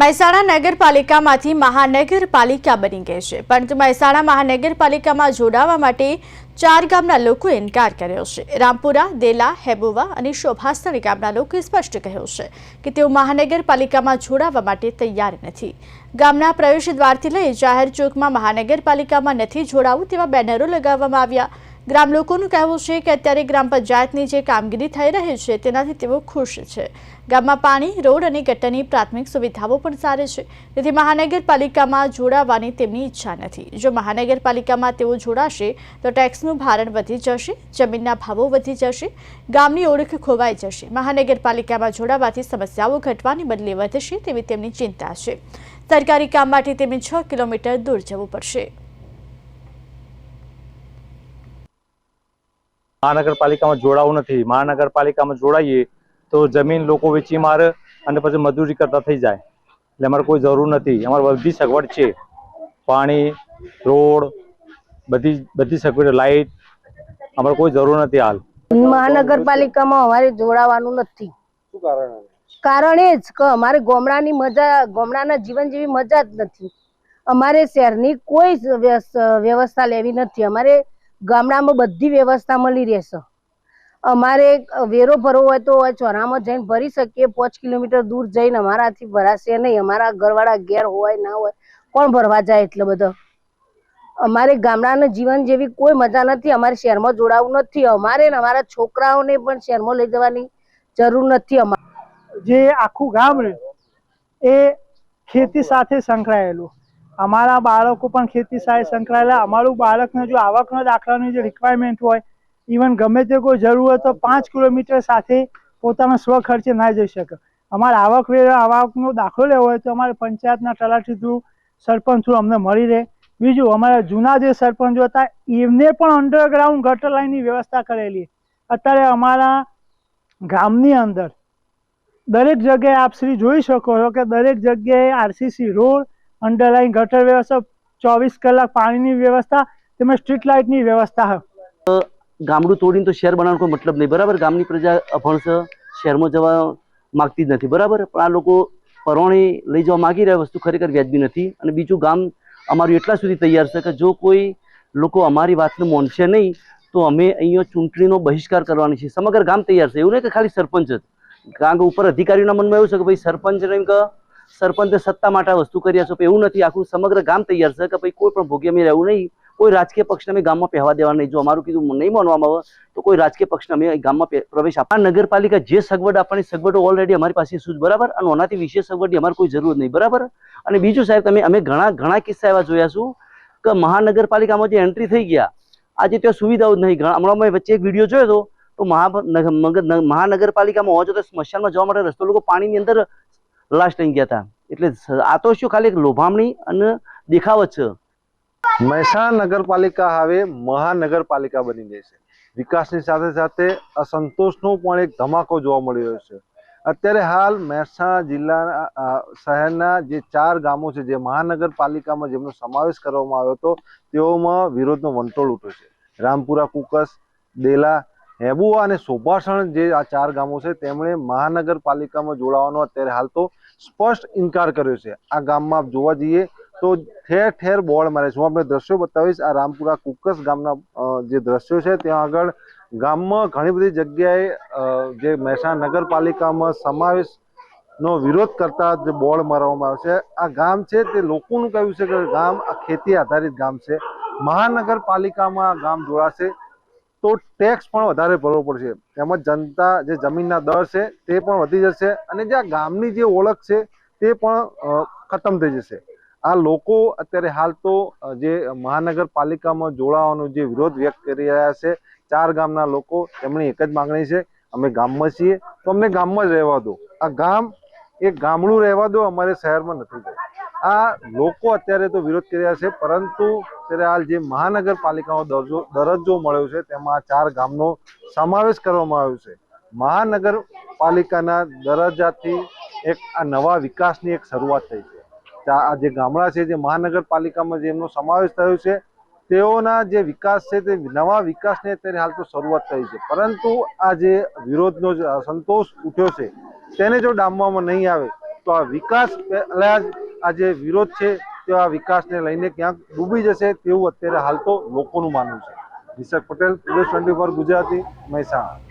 મહેસાણા નગરપાલિકામાંથી મહાનગરપાલિકા બની ગઈ છે. પરંતુ મહેસાણા મહાનગરપાલિકામાં જોડાવા માટે ચાર ગામના લોકોએ ઇનકાર કર્યો છે. રામપુરા, દેલા, હેબુવા અને શોભાસણ ગામના લોકોએ સ્પષ્ટ કહ્યું છે કે તેઓ મહાનગરપાલિકામાં જોડાવા માટે તૈયાર નથી. ગામના પ્રવેશ દ્વારથી લઈ જાહેર ચોકમાં મહાનગરપાલિકામાં નથી જોડાવું તેવા બેનરો લગાવવામાં આવ્યા. ગ્રામ લોકોનું કહેવું છે કે અત્યારે ગ્રામ પંચાયતની જે કામગીરી થઈ રહી છે, તેનાથી તેઓ ખુશ છે. ગામમાં પાણી, રોડ અને ગટરની પ્રાથમિક સુવિધાઓ પણ સારી છે. તેથી મહાનગરપાલિકામાં જોડાવાની તેમની ઈચ્છા નથી. જો મહાનગરપાલિકામાં તેઓ જોડાશે, તો ટેક્સનું ભારણ વધી જશે, જમીનના ભાવો વધી જશે, ગામની ઓળખ ખોવાઈ જશે. મહાનગરપાલિકામાં જોડાવાથી સમસ્યાઓ ઘટવાની બદલે વધશે તેવી તેમની ચિંતા છે. સરકારી કામ માટે તેમને છ કિલોમીટર દૂર જવું પડશે. મહાનગરપાલિકામાં જોડાવું નથી. મહાનગરપાલિકામાં જોડાઈએ તો જમીન લોકો વેચી મારે અને પછી મજૂરી કરતા થઈ જાય. એટલે અમારે કોઈ જરૂર નથી. અમારે બધી સગવડ છે. પાણી રોડ બધી બધી સગવડ લાઇટ અમારે કોઈ જરૂર નથી હાલ. મહાનગરપાલિકામાં અમારે જોડાવાનું નથી. કારણ એ જ કે અમારે ગામડાની મજા ગામડાના જીવન જેવી મજા જ નથી. અમારે શહેરની કોઈ વ્યવસ્થા લેવી નથી. અમારે ગામડામાં બધી વ્યવસ્થા મળી રહેશે. અમારે વેરો ભરવો હોય તો ચોરામાં જઈને ભરી શકીએ. પાંચ કિલોમીટર દૂર જઈને અમારાથી ભરાશે નહીં. અમારા ઘરવાળા ઘેર હોય, ના હોય, કોણ ભરવા જાય એટલે બધો? અમારે ગામડાના જીવન જેવી કોઈ મજા નથી. અમારે શહેરમાં જોડાવું નથી. અમારે ને અમારા છોકરાઓને પણ શહેરમાં લઈ જવાની જરૂર નથી અમારે જે આખું ગામ ને એ ખેતી સાથે સંકળાયેલું. અમારા બાળકો પણ ખેતી સાથે સંકળાયેલા. અમારું બાળકને જો આવકનો દાખલાની જે રિક્વાયરમેન્ટ હોય ઇવન ગમે તે કોઈ જરૂર હોય તો પાંચ કિલોમીટર સાથે પોતાના સ્વ ખર્ચે ના જઈ શકે. અમારે આવક આવકનો દાખલો લેવો હોય તો અમારે પંચાયતના તલાટી થ્રુ સરપંચ થ્રુ અમને મળી રહે. બીજું, અમારા જૂના જે સરપંચો હતા, એમને પણ અંડરગ્રાઉન્ડ ગટર લાઇનની વ્યવસ્થા કરેલી. અત્યારે અમારા ગામની અંદર દરેક જગ્યાએ આપ શ્રી જોઈ શકો છો કે દરેક જગ્યાએ આરસીસી રોડ અંડરલાઈન ગટર વ્યવસ્થા, ચોવીસ કલાક પાણીની વ્યવસ્થા તેમજ સ્ટ્રીટ લાઇટની વ્યવસ્થા ગામડું તોડીને તો શહેર બનાવવાનો કોઈ મતલબ નહીં. બરાબર? ગામની પ્રજા અભણ શહેરમાં જવા માગતી જ નથી. બરાબર? પણ આ લોકો પરવાણી લઈ જવા માગી રહ્યા વસ્તુ ખરેખર વ્યાજબી નથી. અને બીજું ગામ અમારું એટલા સુધી તૈયાર છે કે જો કોઈ લોકો અમારી વાતને માનશે નહીં, તો અમે અહીંયા ચૂંટણીનો બહિષ્કાર કરવાની છે. સમગ્ર ગામ તૈયાર છે. એવું નહીં કે ખાલી સરપંચ જ. કારણ કે ઉપર અધિકારીઓના મનમાં એવું છે કે ભાઈ સરપંચ એમ કે સરપંચે સત્તા માટે વસ્તુ કરી પણ એવું નથી. આખું સમગ્ર ગામ તૈયાર છે કે ભાઈ કોઈ પણ ભોગ્ય અમે રહેવું નહીં. કોઈ રાજકીય પક્ષને અમે ગામમાં પહેવા દેવા નહીં. જો અમારું કીધું નહીં માનવામાં આવે, તો કોઈ રાજકીય પક્ષને અમે ગામમાં પ્રવેશ આપવા નગરપાલિકા જે સગવડ આપવાની સગવડો ઓલરેડી અમારી પાસે શું બરાબર? અને ઓનાથી વિશેષ સગવડની અમારે કોઈ જરૂર નહીં. બરાબર? અને બીજું સાહેબ, તમે અમે ઘણા ઘણા કિસ્સા એવા જોયા છું કે મહાનગરપાલિકામાં જે એન્ટ્રી થઈ ગયા, આજે ત્યાં સુવિધાઓ જ નહીં. ઘણા હમણાં મેં વચ્ચે એક વીડિયો જોયો હતો. તો મહા નગ- મહાનગરપાલિકામાં હોવા તો સ્મશાનમાં જવા માટે રસ્તો, લોકો પાણીની અંદર લાશ અહીં ગયા હતા એટલે આ તો શું ખાલી લોભામણી અને દેખાવ છે. મહેસાણા નગરપાલિકા હવે મહાનગરપાલિકા બની ગઈ છે. વિકાસની સાથે સાથે અસંતોષનો પણ એક ધમાકો જોવા મળી રહ્યો છે. અત્યારે હાલ મહેસાણા જિલ્લાના શહેરના જે ચાર ગામો છે, જે મહાનગરપાલિકામાં જેમનો સમાવેશ કરવામાં આવ્યો હતો, તેઓમાં વિરોધનો વંટોળ ઉઠ્યો છે. રામપુરા, કુકસ, દેલા હેબુઆ અને સોભાષણ જે આ ચાર ગામો છે, તેમણે મહાનગરપાલિકામાં જોડાવાનો અત્યારે હાલ તો સ્પષ્ટ ઇનકાર કર્યો છે. આ ગામમાં આપ જોવા જઈએ તો ઠેર ઠેર બોર્ડ મારે છે. હું આપણે દ્રશ્યો બતાવીશ. આ રામપુરા કુકસ ગામના જે દ્રશ્યો છે, ત્યાં આગળ ગામમાં ઘણી બધી જગ્યાએ જે મહેસાણા નગરપાલિકામાં સમાવેશ નો વિરોધ કરતા જે બોર્ડ મારવામાં આવશે આ ગામ છે તે લોકોનું કહ્યું છે કે ગામ આ ખેતી આધારિત ગામ છે. મહાનગરપાલિકામાં આ ગામ જોડાશે. તો ટેક્સ પણ વધારે ભરવો પડશે. તેમજ જનતા જે જમીનના દર છે, તે પણ વધી જશે અને જે આ ગામની જે ઓળખ છે, તે પણ ખતમ થઈ જશે. આ લોકો અત્યારે હાલ તો જે મહાનગરપાલિકામાં જોડાવાનો જે વિરોધ વ્યક્ત કરી રહ્યા છે, ચાર ગામના લોકો, તેમની એક જ માંગણી છે, અમે ગામમાં છીએ, તો અમને ગામમાં જ રહેવા દો. આ ગામ, એ ગામડું રહેવા દો, અમારે શહેરમાં નથી જવું. આ લોકો અત્યારે તો વિરોધ કરી રહ્યા છે, પરંતુ અત્યારે હાલ જે મહાનગરપાલિકાનો દરજ્જો દરજ્જો મળ્યો છે, તેમાં ચાર ગામનો સમાવેશ કરવામાં આવ્યો છે. મહાનગરપાલિકાના દરજ્જાથી એક આ નવા વિકાસની એક શરૂઆત થઈ છે. આ જે ગામડા છે, જે મહાનગરપાલિકામાં જેમનો સમાવેશ થયો છે, તેઓના જે વિકાસ છે, તે નવા વિકાસની અત્યારે હાલ તો શરૂઆત થઈ છે. પરંતુ આ જે વિરોધનો જે અસંતોષ ઉઠ્યો છે, તેને જો ડામવામાં નહીં આવે, તો આ વિકાસ પહેલા જ આ જે વિરોધ છે તે આ વિકાસને લઈને ક્યાંક ડૂબી જશે તેવું અત્યારે હાલ તો લોકોનું માનવું છે. નિશક પટેલ, પ્રદેશ ટ્વેન્ટી ફોર ગુજરાતી, મહેસાણા.